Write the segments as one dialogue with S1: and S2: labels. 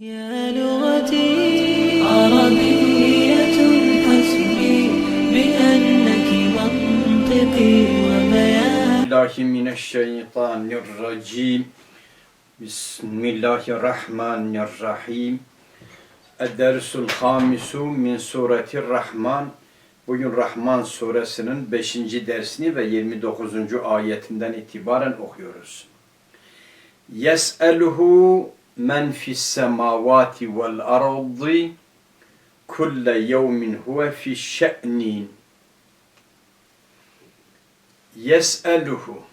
S1: يا لغتي عربية حسبي بأنك منطقي وبياني
S2: الله من الشيطان الرجيم بسم الله الرحمن الرحيم الدرس الخامس من سورة الرحمن Bugün Rahman suresinin 5. dersini ve 29. ayetinden itibaren okuyoruz. Yes'eluhu men fis semavati vel ardı kulle yevmin huve fi şe'nin. Yes'eluhu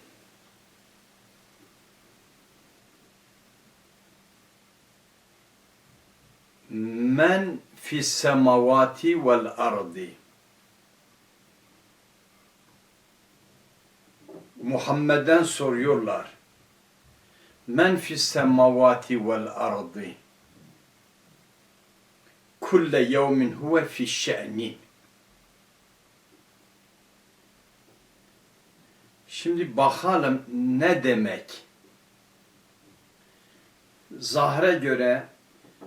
S2: men fis semavati vel ardı Muhammed'den soruyorlar. Men fis semavati vel ardı kulle yevmin huve fi şe'nin Şimdi bakalım ne demek? Zahre göre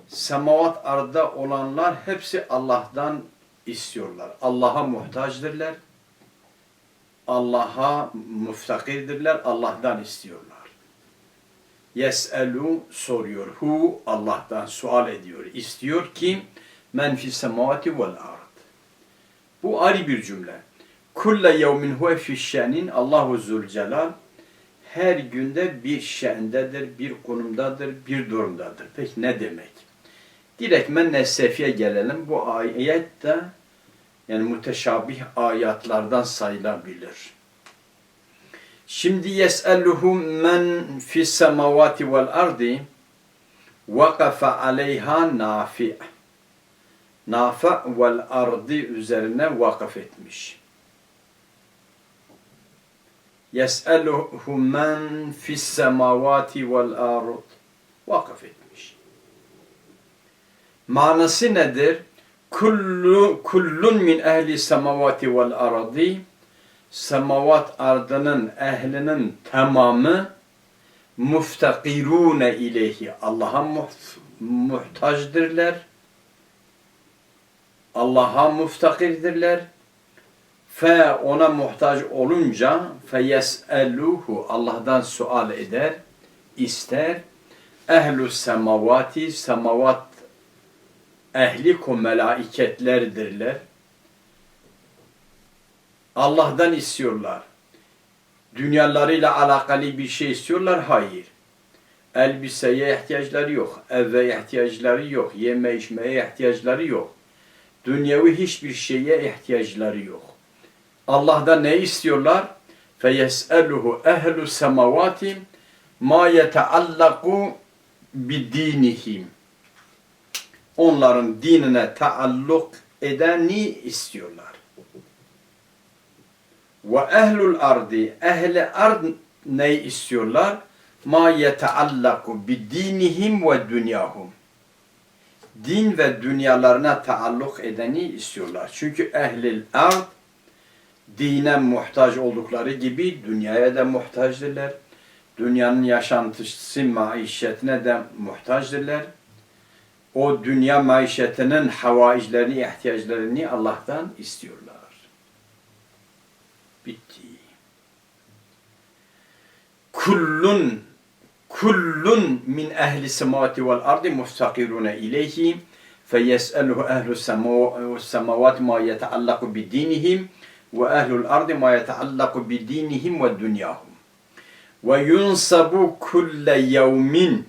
S2: semavat arda olanlar hepsi Allah'tan istiyorlar. Allah'a muhtaçtırlar. Allah'a müftakirdirler. Allah'tan istiyorlar. Yes'elu soruyor. Hu Allah'tan sual ediyor. İstiyor ki men fis semavati vel ard. Bu ayrı bir cümle. Kulle yevmin huve fişşenin Allahu Zülcelal her günde bir şendedir, bir konumdadır, bir durumdadır. Peki ne demek? Direktmen Nessefi'ye gelelim. Bu ayet de yani müteşabih ayatlardan sayılabilir. Şimdi yes'eluhum men fis semavati vel ardi vakafa aleyha nafi' nafa vel ardi üzerine vakıf etmiş. Yes'eluhum men fis semavati vel ard vakıf etmiş. Manası nedir? Kullu, kullun min ehli semavati vel ardi semavat ardının ehlinin tamamı muftakirune ileyhi Allah'a muht muhtaçtırlar. Allah'a müftakirdirler. Fe ona muhtaç olunca fe yes'eluhu Allah'tan sual eder, ister. Ehlu semavati semavat ehli ko melaiketlerdirler. Allah'tan istiyorlar. Dünyalarıyla alakalı bir şey istiyorlar? Hayır. Elbiseye ihtiyaçları yok. Eve ihtiyaçları yok. Yeme içmeye ihtiyaçları yok. Dünyevi hiçbir şeye ihtiyaçları yok. Allah'tan ne istiyorlar? فَيَسْأَلُهُ اَهْلُ السَّمَوَاتِ مَا يَتَعَلَّقُ بِدِينِهِمْ Onların dinine taalluk edeni istiyorlar. Ve ehlul ardi ehli ard ne istiyorlar? Ma yetaallaku bi dinihim ve dünyahum. Din ve dünyalarına taalluk edeni istiyorlar. Çünkü ehlil ard dine muhtaç oldukları gibi dünyaya da muhtaçdırlar. Dünyanın yaşantısı maişetine de muhtaçdırlar. O dünya maişetinin havaiclerini, ihtiyaçlarını Allah'tan istiyorlar. Bitti. Kullun kullun min ehli semavati vel ardi muftakirune ileyhi feyes'eluhu ehlu semavati ma yeteallaku bi dinihim ve ehlul ardi ma yeteallaku bi dinihim ve dünyahum. Ve yunsabu kulle yevmin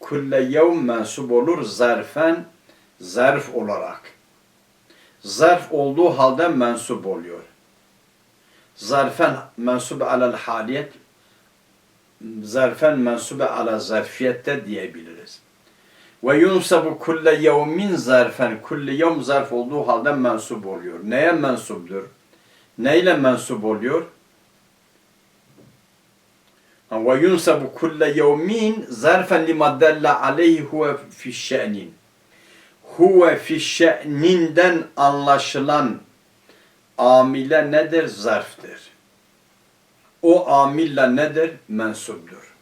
S2: kulle yevm mensub olur zarfen zarf olarak. Zarf olduğu halde mensup oluyor. Zarfen mensub alel haliyet zarfen mensube ala zarfiyette diyebiliriz. Ve yunsabu kulle yevmin zarfen kulle yevm zarf olduğu halde mensup oluyor. Neye mensuptur? Neyle mensup oluyor? Ve yunsabu kulle yevmin zarfen lima dalla aleyhi huve fi şe'nin. Huve fi şe'ninden anlaşılan amile nedir? Zarftır. O amille nedir? Mensubdur.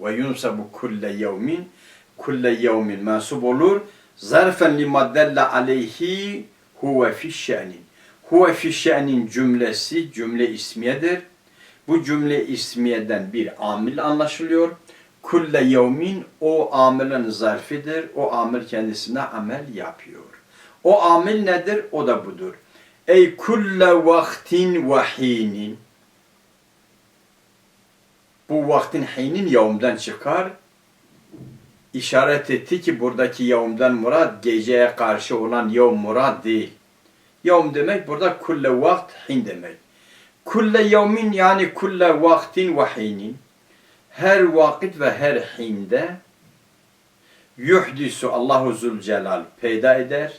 S2: Ve yunsabu kulle yevmin kulle yevmin mensup olur. Zarfen lima delle aleyhi huve fi şe'nin. Huve fi şe'nin cümlesi cümle ismiyedir. Bu cümle ismiyeden bir amil anlaşılıyor. Kulle yevmin o amilin zarfidir. O amil kendisine amel yapıyor. O amil nedir? O da budur. Ey kulle vaktin ve hinin. Bu vaktin hinin yevmden çıkar. İşaret etti ki buradaki yevmden murad geceye karşı olan yevm murad değil. Yevm demek burada kulle vakt hin demek. Kulle yevmin yani kulle vaktin ve hinin. Her vakit ve her hinde yuhdisu Allahu Zülcelal peyda eder.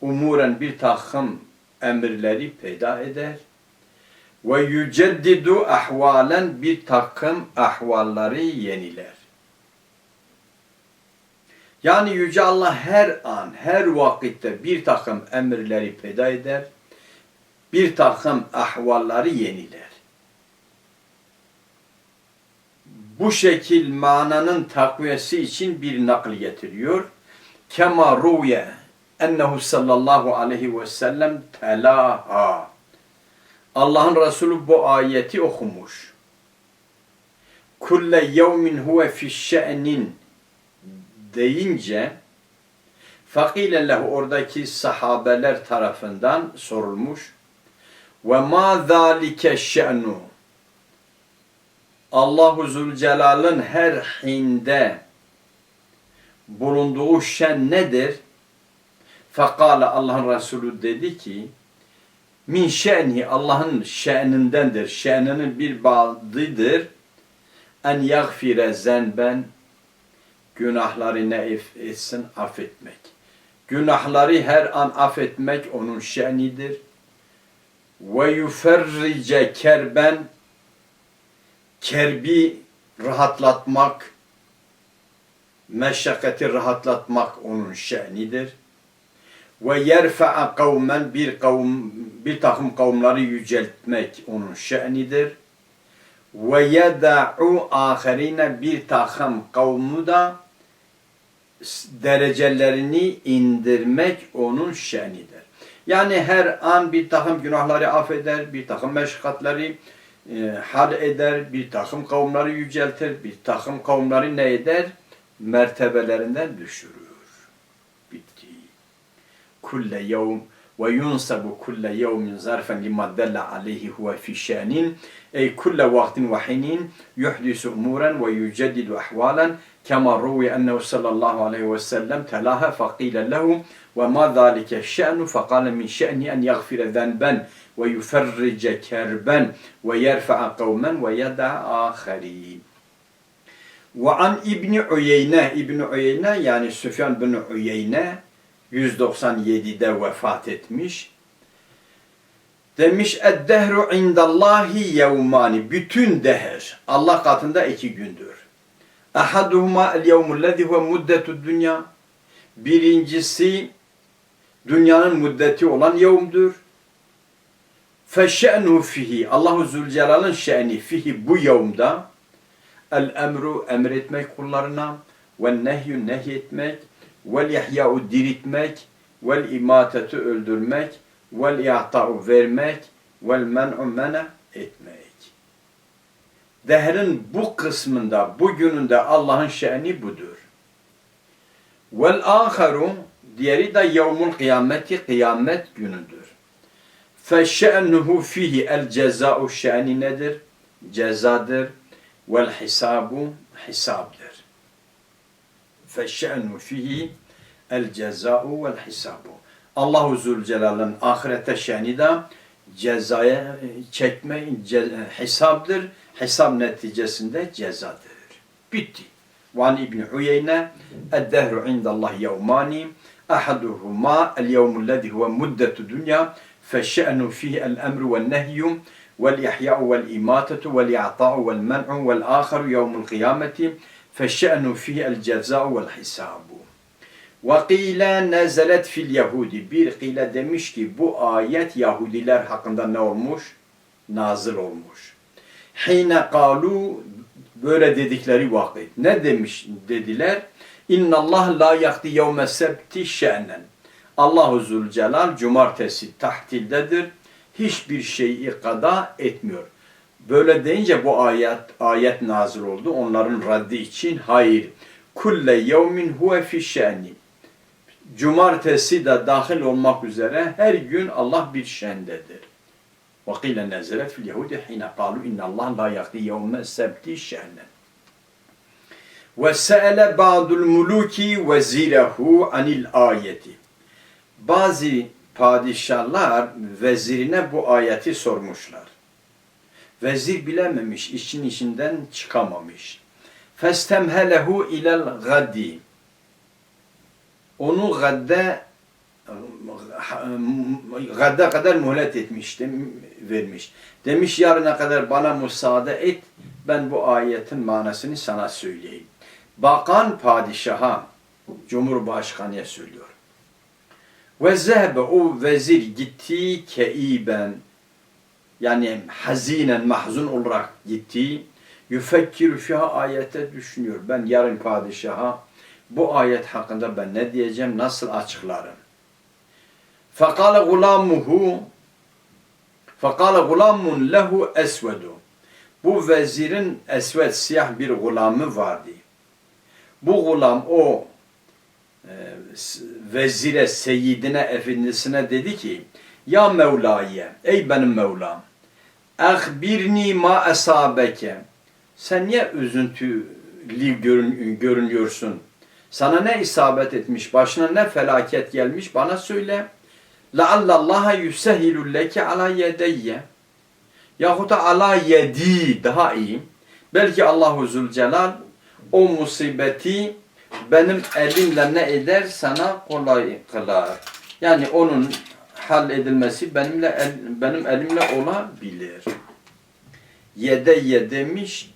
S2: Umuren bir takım emirleri peyda eder. Ve yüceddidu ahvalen bir takım ahvalları yeniler. Yani Yüce Allah her an, her vakitte bir takım emirleri peyda eder, bir takım ahvalları yeniler. Bu şekil mananın takviyesi için bir nakl getiriyor. Kema ruye ennehu sallallahu aleyhi ve sellem telaha. Allah'ın Resulü bu ayeti okumuş. Kulle yevmin huve fi şe'nin deyince fakile lehu oradaki sahabeler tarafından sorulmuş. Ve ma zalike şe'nu Allahu Zülcelal'ın her hinde bulunduğu şen nedir? Fakale Allah'ın Resulü dedi ki min şe'ni Allah'ın şe'nindendir. Şe'ninin bir bağlıdır. En yagfire zenben günahları ne etsin affetmek. Günahları her an affetmek onun şe'nidir. Ve yuferrice kerben kerbi rahatlatmak, meşakkati rahatlatmak onun şe'nidir. Ve yerfa'a kavmen bir kavm bir takım kavimleri yüceltmek onun şe'nidir. Ve yeda'u ahirine bir takım kavmu da derecelerini indirmek onun şe'nidir. Yani her an bir takım günahları affeder, bir takım meşakkatleri e, hal eder, bir takım kavimleri yüceltir, bir takım kavimleri ne eder? Mertebelerinden düşürür. Bitti. Kulle yevm ve yunsabu kulle yevmin zarfen lima delle aleyhi huve fi şanin ey kulle vaktin ve hinin yuhdisu umuren ve yüceddidu ahvalen kema ruvi ennehu sallallahu aleyhi ve sellem telaha faqile lehu ve ma zalike şe'nu faqale min şe'ni en yagfire zenben ve yuferrice kerben ve yerfa'a kavmen ve yeda aherin. Ve an İbni Uyeyne, İbni Uyeyne yani Süfyan bin Uyeyne 197'de vefat etmiş. Demiş eddehru indallahi yevmani. Bütün dehr Allah katında iki gündür. Ahaduhuma el yevmullezi huve muddetu dünya. Birincisi dünyanın müddeti olan yevmdur. Feşe'nu fihi. Allahu Zülcelal'ın şe'ni fihi bu yevmda el emru emretmek kullarına ve nehyü nehyetmek vel ihya'u diritmek vel imatetu öldürmek vel i'ta'u vermek vel men'u mena etmek. Dehrin bu kısmında, bu gününde Allah'ın şe'ni budur. Vel aharu diğeri de yevmul kıyameti kıyamet günüdür. Feşe'nuhu fihi el ceza'u şe'ni nedir? Cezadır. Vel hisabu hisabdır. فالشأن فيه الجزاء والحساب. الله زل جلالن آخرت الشأن دا جزاية چكمة حسابدر حساب نتيجesinde جزادر بيتي وعن ابن عيينة الدهر عند الله يوماني أحدهما اليوم الذي هو مدة الدنيا فالشأن فيه الأمر والنهي والإحياء والإماتة والإعطاء والمنع والآخر يوم القيامة فالشأن فيه الجزاء والحساب. وقيل نزلت fil Yahudi. Bir kile demiş ki bu ayet Yahudiler hakkında ne olmuş? Nazil olmuş. Hine kalu Böyle dedikleri vakit. Ne demiş dediler? İnna Allah la yakti yevme sebti şe'nen. Allahu Zülcelal cumartesi tahtildedir. Hiçbir şeyi kada etmiyor. Böyle deyince bu ayet ayet nazil oldu. Onların raddi için hayır. Kulle yevmin huve fi şe'ni. Cumartesi de dahil olmak üzere her gün Allah bir şendedir. وقيل نزلت في اليهود حين قالوا إن الله لا يقضي يوم السبت شأنا وسأل بعض الملوك وزيره عن الآية Bazı padişahlar vezirine bu ayeti sormuşlar. Vezir bilememiş, işin içinden çıkamamış. Festemhelehu ilel gadi. Onu gadde gadda kadar muhlet etmişti, vermiş. Demiş yarına kadar bana müsaade et, ben bu ayetin manasını sana söyleyeyim. Bakan padişaha, cumhurbaşkanıya söylüyor. Ve zehbe o vezir gitti keiben, yani hazinen, mahzun olarak gitti. Yüfekkiru fiha ayete düşünüyor. Ben yarın padişaha bu ayet hakkında ben ne diyeceğim, nasıl açıklarım? Fakale gulamuhu Fakale gulamun lehu esvedu. Bu vezirin esved siyah bir gulamı vardı. Bu gulam o e, vezire, seyyidine, efendisine dedi ki Ya Mevla'ye, ey benim Mevlam Ahbirni ma esabeke Sen niye üzüntülü görün, görünüyorsun? Sana ne isabet etmiş, başına ne felaket gelmiş bana söyle. لَعَلَّ اللّٰهَ يُسَهِلُ لَكَ عَلَى يَدَيَّ Yahut da ala yedi daha iyi. Belki Allahu Zülcelal o musibeti benim elimle ne eder sana kolay kılar. Yani onun hal edilmesi benimle el, benim elimle olabilir. Yedeyye demiş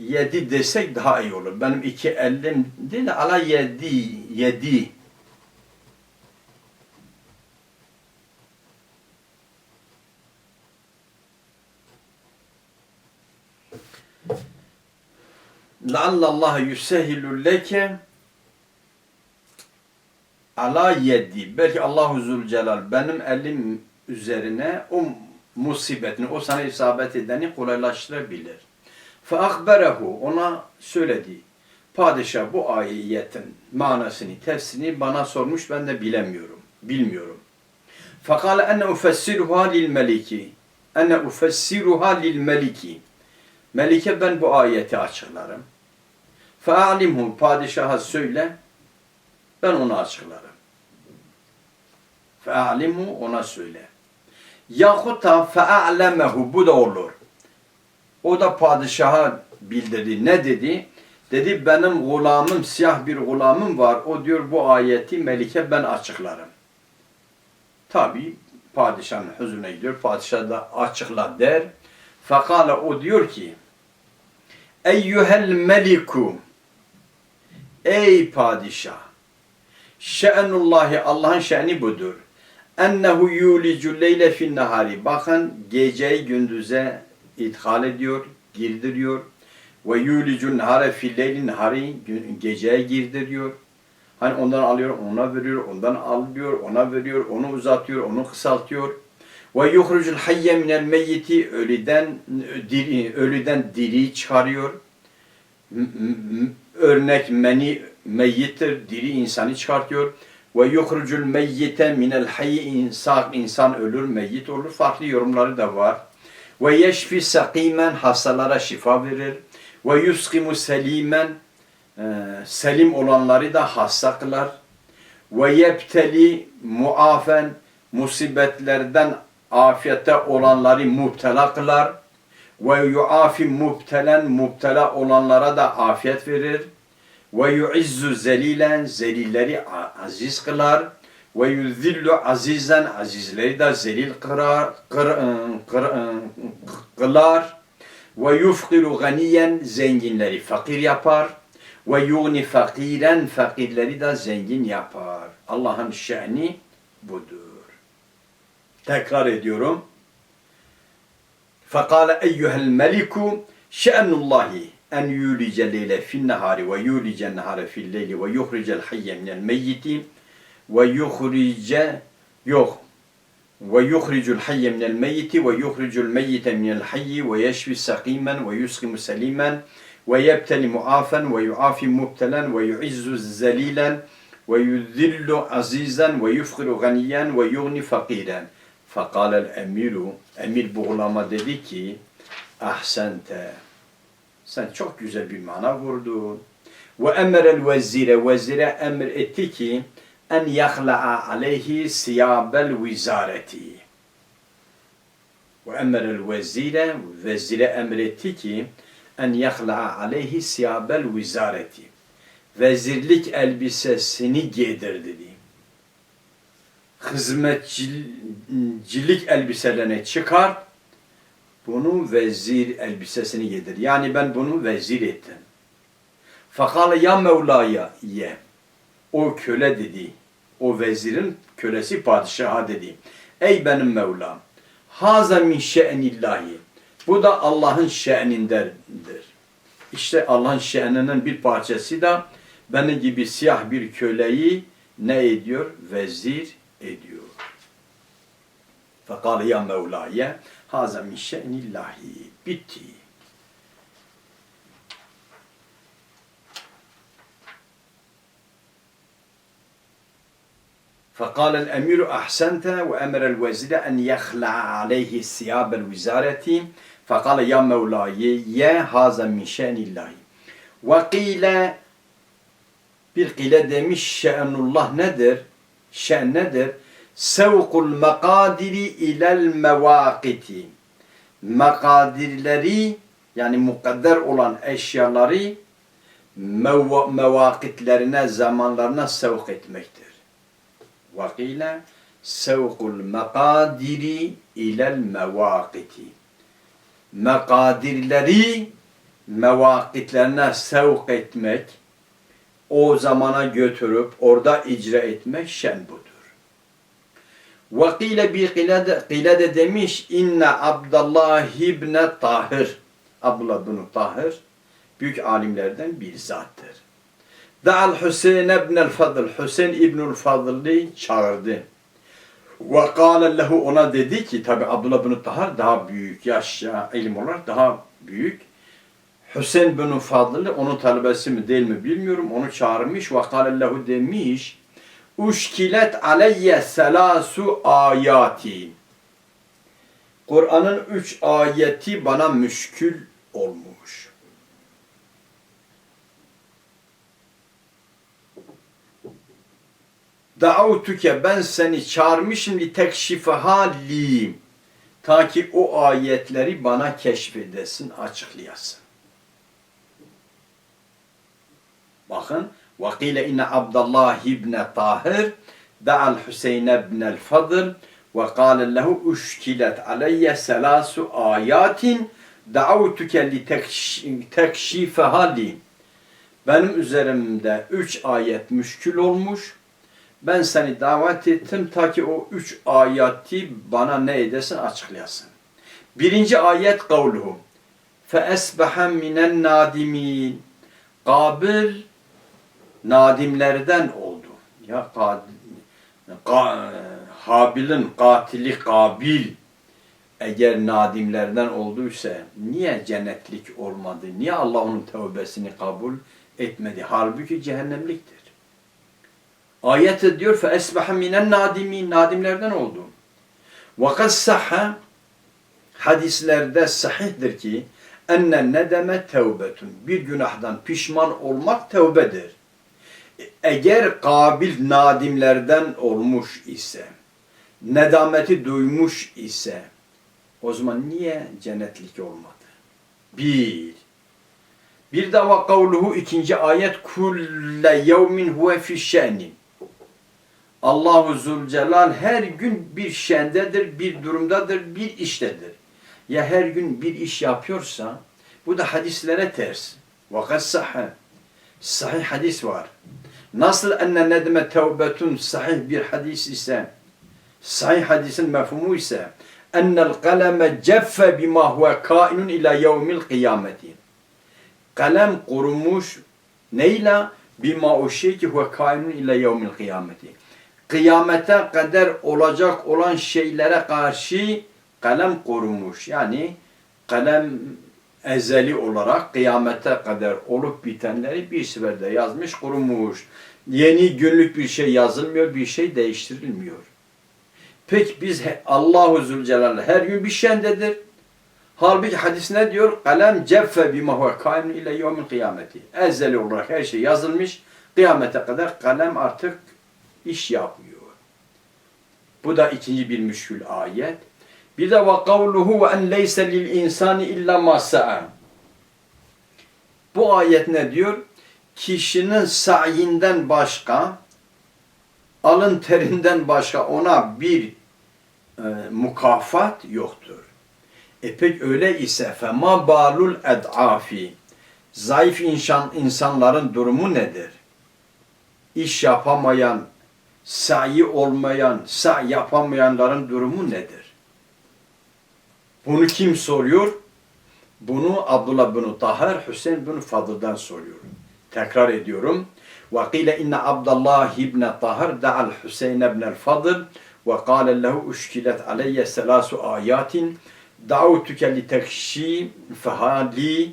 S2: yedi desek daha iyi olur. Benim iki elim değil de ala yedi yedi Allah yusehilü leke ala yedi. Belki Allahu Zülcelal benim elim üzerine o musibetini, o sana isabet edeni kolaylaştırabilir. Fe akberehu ona söyledi. Padişah bu ayetin manasını, tefsirini bana sormuş ben de bilemiyorum. Bilmiyorum. Fakale enne ufessiruha lil meliki. Enne ufessiruha lil meliki. Melike ben bu ayeti açıklarım. Fe'alimhu padişaha söyle. Ben onu açıklarım. Fe'alimhu ona söyle. Yahut da fe'alemehu bu da olur. O da padişaha bildirdi. Ne dedi? Dedi benim gulamım, siyah bir gulamım var. O diyor bu ayeti Melike ben açıklarım. Tabi padişahın huzuruna gidiyor. Padişah da açıkla der. Fakale o diyor ki Eyyuhel meliku Ey padişah! Şe'nullahi Allah'ın şe'ni budur. Ennehu yulicu leyle fin nahari. Bakın geceyi gündüze ithal ediyor, girdiriyor. Ve yulicu nahare fil leyli nahari. Geceye girdiriyor. Hani ondan alıyor, ona veriyor, ondan alıyor, ona veriyor, onu uzatıyor, onu kısaltıyor. Ve yuhrucul hayye minel meyyiti ölüden diri, ölüden diri çıkarıyor. Örnek meni meyyittir, diri insanı çıkartıyor. Ve yuhrucul meyyite minel hayyi insan, insan ölür, meyyit olur. Farklı yorumları da var. Ve yeşfi sakimen hastalara şifa verir. Ve yuskimu selimen selim olanları da hasta kılar. Ve yebteli muafen musibetlerden afiyette olanları muhtela kılar. Ve yuafi mubtelen mubtela olanlara da afiyet verir. Ve yuizzu zelilen zelilleri aziz kılar. Ve yuzillu azizen azizleri de zelil kırar, kır, kır, kılar. Ve yufkiru ganiyen zenginleri fakir yapar. Ve yugni fakiren fakirleri de zengin yapar. Allah'ın şe'ni budur. Tekrar ediyorum. Fekale eyyuhel meliku Şe'nullahi en yulice leyle fin nehari ve yulice nehare fil leyli ve yuhricel hayye minel meyyiti ve yuhrice yok ve yuhricul hayye minel meyyiti ve yuhricul meyyite minel hayyi ve yeşfi sakimen ve yusqimu selimen ve yebteli muafen ve yuafi mubtelen ve yuizzu zelilen ve yuzillu azizan ve yufkiru ganiyen ve yugni fakiren. Fakalel emiru, emir bu dedi ki, ahsente, sen çok güzel bir mana vurdun. Ve emerel vezire, vezire emir etti ki, en yahla'a aleyhi siyabel vizareti. Ve emerel vezire, vezire emretti ki, en yahla'a aleyhi siyabel vizareti. Vezirlik elbisesini giydir dedi. Hizmetçilik elbiselerine çıkar, bunu vezir elbisesini giydir. Yani ben bunu vezir ettim. Fakale ya Mevla'ya ye. O köle dedi. O vezirin kölesi padişaha dedi. Ey benim Mevlam. Haza min şe'nillahi. Bu da Allah'ın şe'nindendir. İşte Allah'ın şe'ninin bir parçası da benim gibi siyah bir köleyi ne ediyor? Vezir ediyor. Fakale ya Mevla'ya haza min şe'nillahi. Bitti. فقال الأمير أحسنت وأمر الوزير أن يخلع عليه ثياب الوزارة فقال يا مولاي يا هذا من شأن الله وقيل bir kile demiş şe'nullah nedir? Şe'n nedir? Sevkul makadiri ilel mevakiti. Makadirleri yani mukadder olan eşyaları mev- mevakitlerine, zamanlarına sevk etmektir. Vakile sevkul makadiri ilel mevakiti. Mekadirleri mevakitlerine sevk etmek, o zamana götürüp orada icra etmek şen budur. Vakile bir kile de, kile de demiş inne Abdullah ibne Tahir. Abdullah bin Tahir büyük alimlerden bir zattır. Da'al Hüseyin ibnel Fadıl. Hüseyin İbnül Fadıl'ı çağırdı. Ve kâle lehu ona dedi ki tabi Abdullah bin Tahir daha büyük yaşça ilim olarak daha büyük. Hüseyin bin Fadıl'ı onun talebesi mi değil mi bilmiyorum. Onu çağırmış ve kâle lehu demiş. Uşkilet aleyye selasu ayati. Kur'an'ın üç ayeti bana müşkül olmuş. Da'utuke ben seni çağırmışım li tekşifeha li. Ta ki o ayetleri bana keşfedesin, açıklayasın. Bakın. وقيل إن عبد الله بن طاهر دعا الحسين بن الفضل وقال له أشكلت علي ثلاث آيات دعوتك لتكشيفها لي Benim üzerimde üç ayet müşkül olmuş. Ben seni davet ettim ta ki o üç ayeti bana ne edesin açıklayasın. Birinci ayet kavluhu. فَاَسْبَحَ مِنَ النَّادِمِينَ Kabil nadimlerden oldu. Ya ka, Habil'in katili Kabil eğer nadimlerden olduysa niye cennetlik olmadı? Niye Allah onun tövbesini kabul etmedi? Halbuki cehennemliktir. Ayet diyor fe esbaha minen nadimin nadimlerden oldu. Ve kad sahha hadislerde sahihdir ki enne nedeme tevbetun. Bir günahdan pişman olmak tevbedir eğer kabil nadimlerden olmuş ise, nedameti duymuş ise, o zaman niye cennetlik olmadı? Bir. Bir de ve kavluhu ikinci ayet kulle yevmin huve fi şe'nin. Allahu Zülcelal her gün bir şendedir, bir durumdadır, bir iştedir. Ya her gün bir iş yapıyorsa, bu da hadislere ters. Vakat sahih. Sahih hadis var. Nasıl enne nedme tevbetun sahih bir hadis ise, sahih hadisin mefhumu ise, ennel kaleme ceffe bima huve kainun ila yevmil kıyameti. Kalem kurumuş neyle? Bima o şey ki huve kainun ila yevmil kıyameti. Kıyamete kadar olacak olan şeylere karşı kalem kurumuş. Yani kalem ezeli olarak kıyamete kadar olup bitenleri bir seferde yazmış, kurumuş. Yeni günlük bir şey yazılmıyor, bir şey değiştirilmiyor. Peki biz Allahu Zülcelal her gün bir şendedir. Halbuki hadis ne diyor? Kalem ceffe bima huve kaim ile yevmil kıyameti. Ezeli olarak her şey yazılmış. Kıyamete kadar kalem artık iş yapmıyor. Bu da ikinci bir müşkül ayet. Bir de ve kavluhu ve en leyse lil insani illa ma. Bu ayet ne diyor? Kişinin sayinden başka, alın terinden başka ona bir e, mukafat yoktur. E pek öyle ise fema balul ed'afi. Zayıf insan, insanların durumu nedir? İş yapamayan, sayi olmayan, sa yapamayanların durumu nedir? Bunu kim soruyor? Bunu Abdullah bin Tahir, Hüseyin bin Fadıl'dan soruyor. Tekrar ediyorum. وقيل إن عبد الله بن طاهر دعا الحسين بن الفضل وقال له أشكلت علي ثلاث آيات دعوتك لتكشيفها لي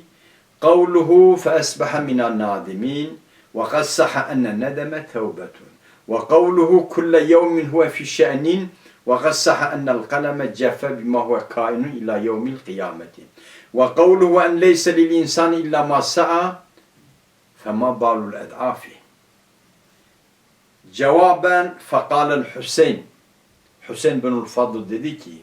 S2: قوله فأصبح من النادمين وقد صح أن الندم توبة وقوله كل يوم هو في شأن وقد صح أن القلم جف بما هو كائن إلى يوم القيامة وقوله أن ليس للإنسان إلا ما سعى فما بال الأضعاف Cevaben fekalen Hüseyin Hüseyin bin Fadıl dedi ki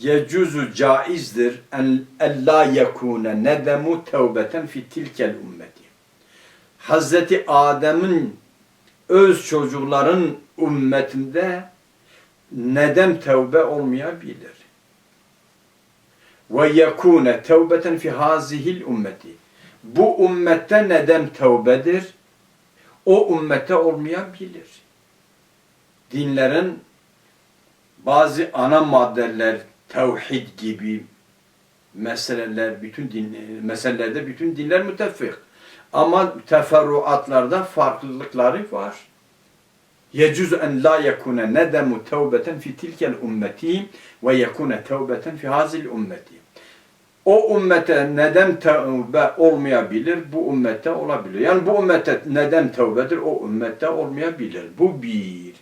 S2: Yecuzu caizdir en ella yekune nedemu tevbeten fi tilkel ümmeti. Hazreti Adem'in öz çocukların ümmetinde nedem tevbe olmayabilir. Ve yekune tevbeten fi hazihil ümmeti. bu ümmette nedem tevbedir o ümmete olmayabilir. Dinlerin bazı ana maddeler tevhid gibi meseleler bütün din meselelerde bütün dinler müttefik. Ama teferruatlarda farklılıkları var. Yecuz en la yekune nedemu tevbeten fi tilkel ümmeti ve yekune tevbeten fi hazil ümmeti. O ümmete neden tevbe olmayabilir, bu ümmette olabilir. Yani bu ümmete neden tevbedir, o ümmette olmayabilir. Bu bir.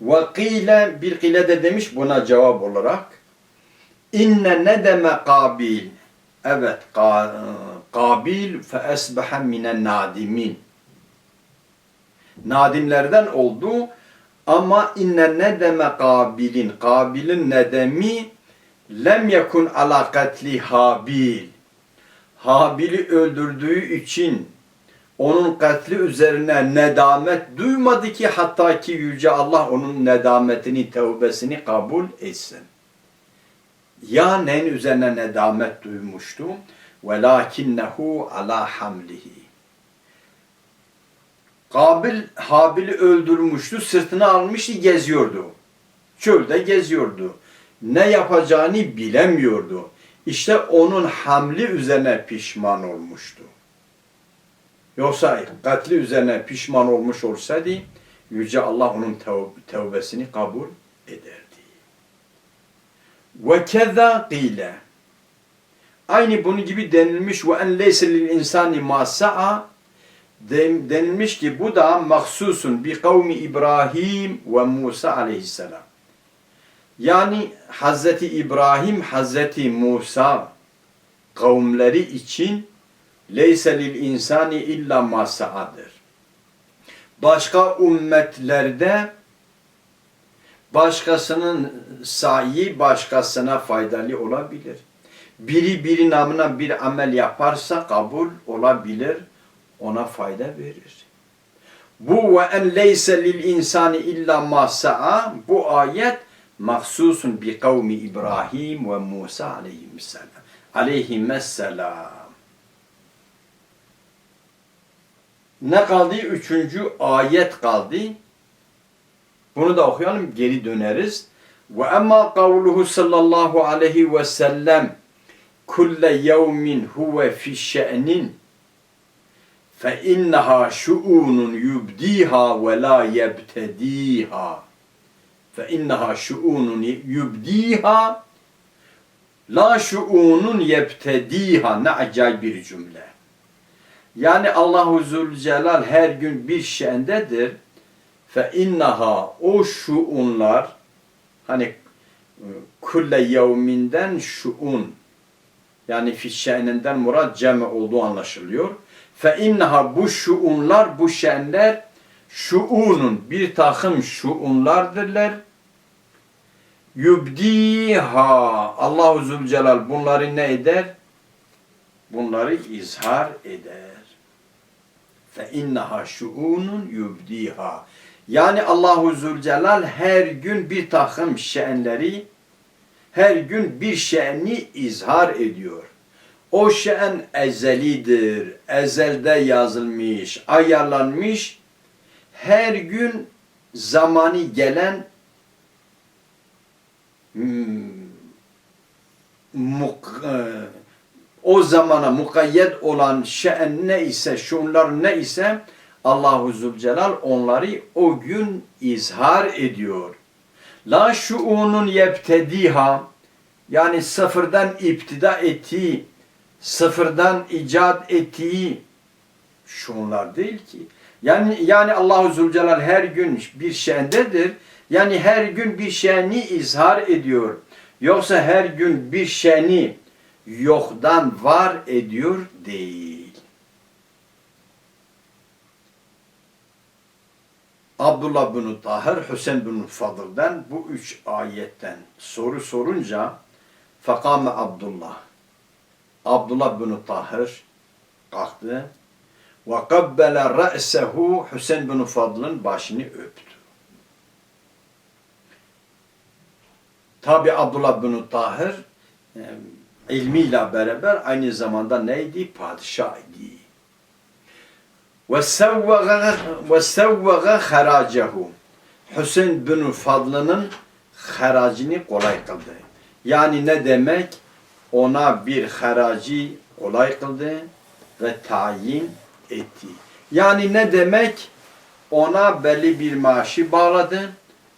S2: Ve kile, bir kile de demiş buna cevap olarak, inne nedeme kabil, evet ka, kabil fe esbehe minen nadimin. Nadimlerden oldu ama inne nedeme kabilin, kabilin nedemi, lem yekun ala katli Habil. Habil'i öldürdüğü için onun katli üzerine nedamet duymadı ki hatta ki Yüce Allah onun nedametini, tevbesini kabul etsin. Ya neyin üzerine nedamet duymuştu? وَلَاكِنَّهُ ala hamlihi. Kabil Habil'i öldürmüştü, sırtına almıştı, geziyordu. Çölde geziyordu ne yapacağını bilemiyordu. İşte onun hamli üzerine pişman olmuştu. Yoksa katli üzerine pişman olmuş olsaydı Yüce Allah onun tevbesini kabul ederdi. Ve keza qile Aynı bunun gibi denilmiş ve en leyse lil insani ma denilmiş ki bu da mahsusun bi kavmi İbrahim ve Musa aleyhisselam. Yani Hazreti İbrahim, Hazreti Musa kavimleri için leyse lil insani illa ma sa'adır. Başka ümmetlerde başkasının sayi başkasına faydalı olabilir. Biri biri namına bir amel yaparsa kabul olabilir, ona fayda verir. Bu ve en leyse lil insani illa ma sa'a bu ayet mahsusun bi kavmi İbrahim ve Musa aleyhisselam. Aleyhisselam. Ne kaldı? Üçüncü ayet kaldı. Bunu da okuyalım, geri döneriz. Ve emma kavluhu sallallahu aleyhi ve sellem kulle yevmin huve fi şe'nin fe inneha şuunun yubdiha ve la yebtediha fe inneha şuunun yubdiha la şuunun yebtediha ne acayip bir cümle. Yani Allahu Zülcelal her gün bir şe'ndedir. Fe innaha o şuunlar hani kulle yevminden şuun yani fişşeninden murad cem olduğu anlaşılıyor. Fe innaha bu şuunlar bu şenler şuunun bir takım şuunlardırlar. Yubdiha Allahu Zülcelal bunları ne eder? Bunları izhar eder. Fe innaha şuunun yubdiha. Yani Allahu Zülcelal her gün bir takım şenleri her gün bir şeni izhar ediyor. O şen ezelidir, ezelde yazılmış, ayarlanmış. Her gün zamanı gelen hmm, e, o zamana mukayyet olan şen ne ise, şunlar ne ise Allahu Zülcelal onları o gün izhar ediyor. La şuunun yebtediha yani sıfırdan iptida ettiği, sıfırdan icat ettiği şunlar değil ki. Yani yani Allahu Zülcelal her gün bir şendedir. Yani her gün bir şeni izhar ediyor. Yoksa her gün bir şeni yoktan var ediyor değil. Abdullah bin Tahir, Hüseyin bin Fadıl'dan bu üç ayetten soru sorunca Fakame Abdullah. Abdullah bin Tahir kalktı ve kabbele re'sehu Hüseyin bin Fadıl'ın başını öptü. Tabi Abdullah bin Tahir ilmiyle beraber aynı zamanda neydi? Padişah idi. Ve sevvege haracehu. Hüseyin bin Fadlı'nın haracını kolay kıldı. Yani ne demek? Ona bir haracı kolay kıldı ve tayin etti. Yani ne demek? Ona belli bir maaşı bağladı.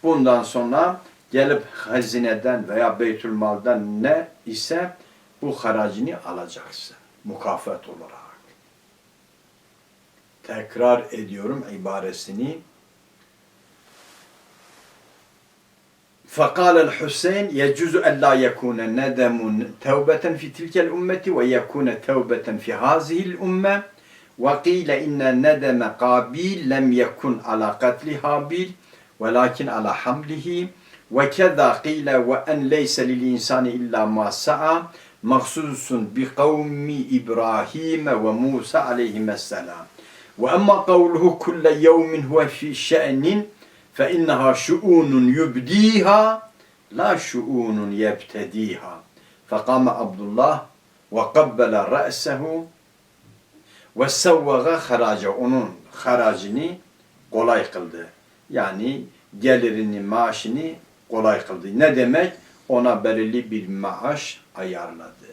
S2: Bundan sonra gelip hazineden veya beytülmaldan ne ise bu haracını alacaksın. Mukafat olarak. Tekrar ediyorum ibaresini. فقال الحسين يجوز ألا يكون ندم توبة في تلك الأمة ويكون توبة في هذه الأمة وقيل إن ندم قابيل لم يكن على قتل هابيل ولكن على حمله. وكذا قيل وأن ليس للإنسان إلا ما سعى مخصوص بقوم إبراهيم وموسى عليهما السلام. وأما قوله كل يوم هو في شأن فإنها شؤون يبديها لا شؤون يبتديها. فقام عبد الله وقبل رأسه وسوغ خراج onun haracını kolay kıldı. Yani gelirini, maaşını kolay kıldı. Ne demek? Ona belirli bir maaş ayarladı.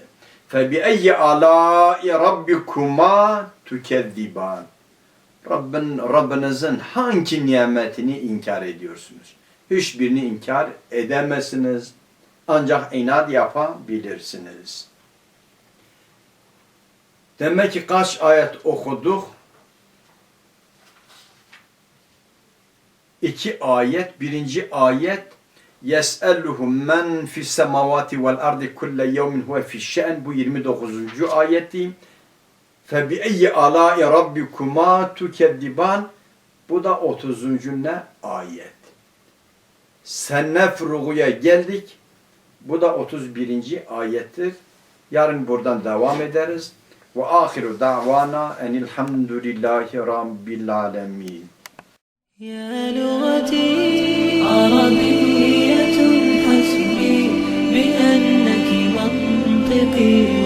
S2: فَبِأَيِّ عَلَاءِ رَبِّكُمَا تُكَذِّبَانِ Rabbin, Rabbinizin hangi nimetini inkar ediyorsunuz? Hiçbirini inkar edemezsiniz. Ancak inat yapabilirsiniz. Demek ki kaç ayet okuduk? İki ayet. Birinci ayet Yes'eluhum men fis semavati vel ardi kulle yevmin huve fi'şen bu 29. ayeti. فَبِأَيِّ عَلَاءِ رَبِّكُمَا تُكَذِّبَانِ Bu da 30. ne? Ayet. Sennefrugu'ya geldik. Bu da 31. ayettir. Yarın buradan devam ederiz. وآخر دعوانا أن الحمد لله رب العالمين.
S1: يا لغتي عربية حسبي بأنك منطقي.